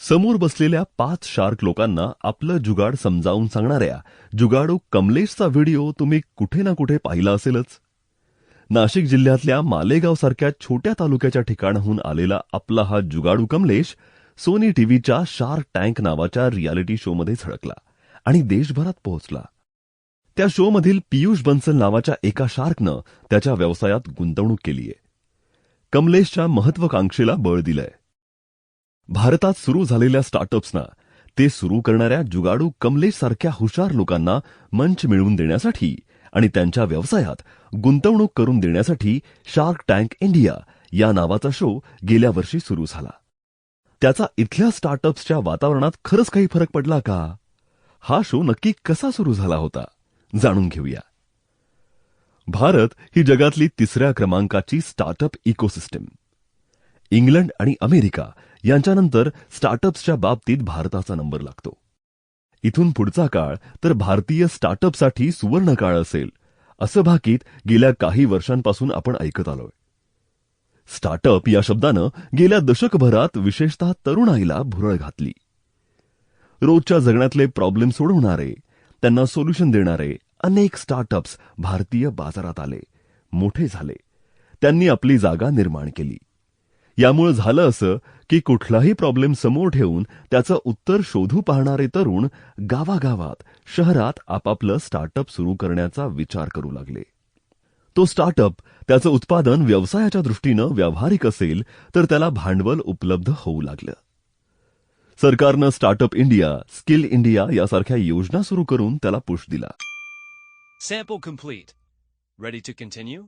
समोर बसलेल्या पाच शार्क लोकांना आपलं जुगाड समजावून सांगणाऱ्या जुगाडू कमलेशचा व्हिडिओ तुम्ही कुठे ना कुठे पाहिला असेलच. नाशिक जिल्ह्यातल्या मालेगाव सारख्या छोट्या तालुक्याच्या ठिकाणाहून आलेला आपला हा जुगाडू कमलेश सोनी टीव्हीच्या शार्क टँक नावाच्या रियालिटी शोमध्ये झळकला आणि देशभरात पोहोचला. त्या शोमधील पियुष बन्सल नावाच्या एका शार्कनं त्याच्या व्यवसायात गुंतवणूक केलीय. कमलेशच्या महत्वाकांक्षेला बळ दिलंय. भारतात सुरू झालेल्या स्टार्टअप्सना ते सुरू करणाऱ्या जुगाडू कमलेशसारख्या हुशार लोकांना मंच मिळवून देण्यासाठी आणि त्यांच्या व्यवसायात गुंतवणूक करून देण्यासाठी शार्क टँक इंडिया या नावाचा शो गेल्या वर्षी सुरू झाला. त्याचा इथल्या स्टार्टअप्सच्या वातावरणात खरंच काही फरक पडला का? हा शो नक्की कसा सुरू झाला होता? जाणून घेऊया. भारत ही जगातली तिसऱ्या क्रमांकाची स्टार्टअप इकोसिस्टम. इंग्लंड आणि अमेरिका यांच्यानंतर स्टार्टअप्सच्या बाबतीत भारताचा नंबर लागतो. इथून पुढचा काळ तर भारतीय स्टार्टअपसाठी सुवर्ण काळ असेल असं भाकीत गेल्या काही वर्षांपासून आपण ऐकत आलोय. स्टार्टअप या शब्दानं गेल्या दशकभरात विशेषतः तरुणाईला भुरळ घातली. रोजच्या जगण्यातले प्रॉब्लेम सोडवणारे त्यांना सोल्युशन देणारे अनेक स्टार्टअप्स भारतीय बाजारात आले मोठे झाले. त्यांनी आपली जागा निर्माण केली. यामुळे झालं असं की कुठलाही प्रॉब्लेम समोर ठेवून त्याचं उत्तर शोधू पाहणारे तरुण गावागावात शहरात आपापलं स्टार्टअप सुरू करण्याचा विचार करू लागले तो स्टार्टअप त्याचं उत्पादन व्यवसायाच्या दृष्टीनं व्यावहारिक असेल तर त्याला भांडवल उपलब्ध होऊ लागलं सरकारनं स्टार्टअप इंडिया स्किल इंडिया यासारख्या योजना सुरू करून त्याला पुश दिला Sample complete. Ready to continue?